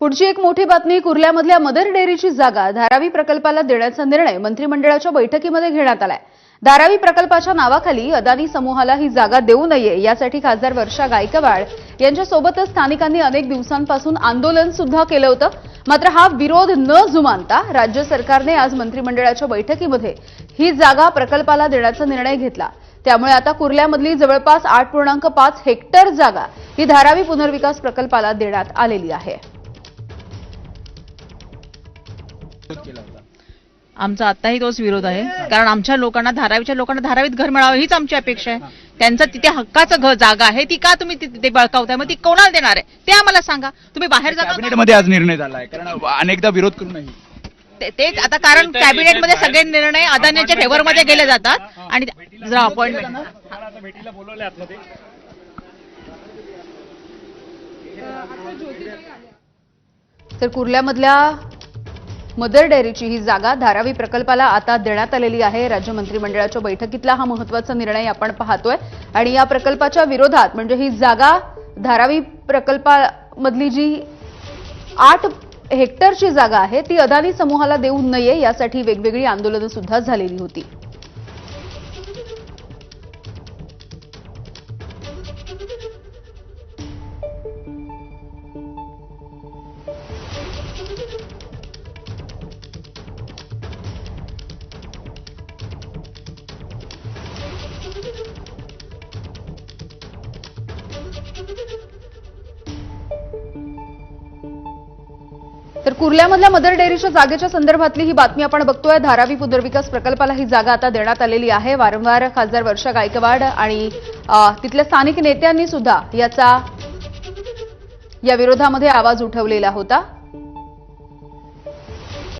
पुढची एक मोठी बातमी कुर्ल्यामधल्या मदर डेअरीची जागा धारावी प्रकल्पाला देण्याचा निर्णय मंत्रिमंडळाच्या बैठकीमध्ये घेण्यात आलाय. धारावी प्रकल्पाच्या नावाखाली अदानी समूहाला ही जागा देऊ नये यासाठी खासदार वर्षा गायकवाड यांच्यासोबतच स्थानिकांनी अनेक दिवसांपासून आंदोलन सुद्धा केलं होतं. मात्र हा विरोध न जुमानता राज्य सरकारने आज मंत्रिमंडळाच्या बैठकीमध्ये ही जागा प्रकल्पाला देण्याचा निर्णय घेतला. त्यामुळे आता कुर्ल्यामधली जवळपास आठ पूर्णांक पाच हेक्टर जागा ही धारावी पुनर्विकास प्रकल्पाला देण्यात आलेली आहे. आमचा आत्ताही तोच विरोध आहे. कारण आमच्या लोकांना धारावीच्या लोकांना धारावीत घर मिळावं हीच आमची अपेक्षा आहे. त्यांचं तिथे हक्काचं घर जागा आहे ती का तुम्ही ति- ते बळकावताय? मग ती कोणाला देणार आहे? ते आम्हाला सांगा. तुम्ही बाहेर जागा कॅबिनेटमध्ये आज निर्णय झाला आहे कारण अनेकदा विरोध करूनही ते- तेच आता कारण कॅबिनेटमध्ये सगळे निर्णय अदानीच्या फेवरमध्ये गेले जातात. आणि जरा अपॉइंटमेंट तर कुर्ल्यामधल्या मदर डेअरीची ही जागा धारावी प्रकल्पाला आता देण्यात आलेली आहे. राज्य मंत्रिमंडळाच्या बैठकीतला हा महत्त्वाचा निर्णय आपण पाहतोय. आणि या प्रकल्पाच्या विरोधात म्हणजे ही जागा धारावी प्रकल्पामधली जी आठ हेक्टरची जागा आहे ती अदानी समूहाला देऊ नये यासाठी वेगवेगळी आंदोलनं सुद्धा झालेली होती. तर कुर्ल्यामधल्या मदर डेअरीच्या जागेच्या संदर्भातली ही बातमी आपण बघतोय. धारावी पुनर्विकास प्रकल्पाला ही जागा आता देण्यात आलेली आहे. वारंवार खासदार वर्षा गायकवाड आणि तिथल्या स्थानिक नेत्यांनी सुद्धा याचा या विरोधामध्ये आवाज उठवलेला होता.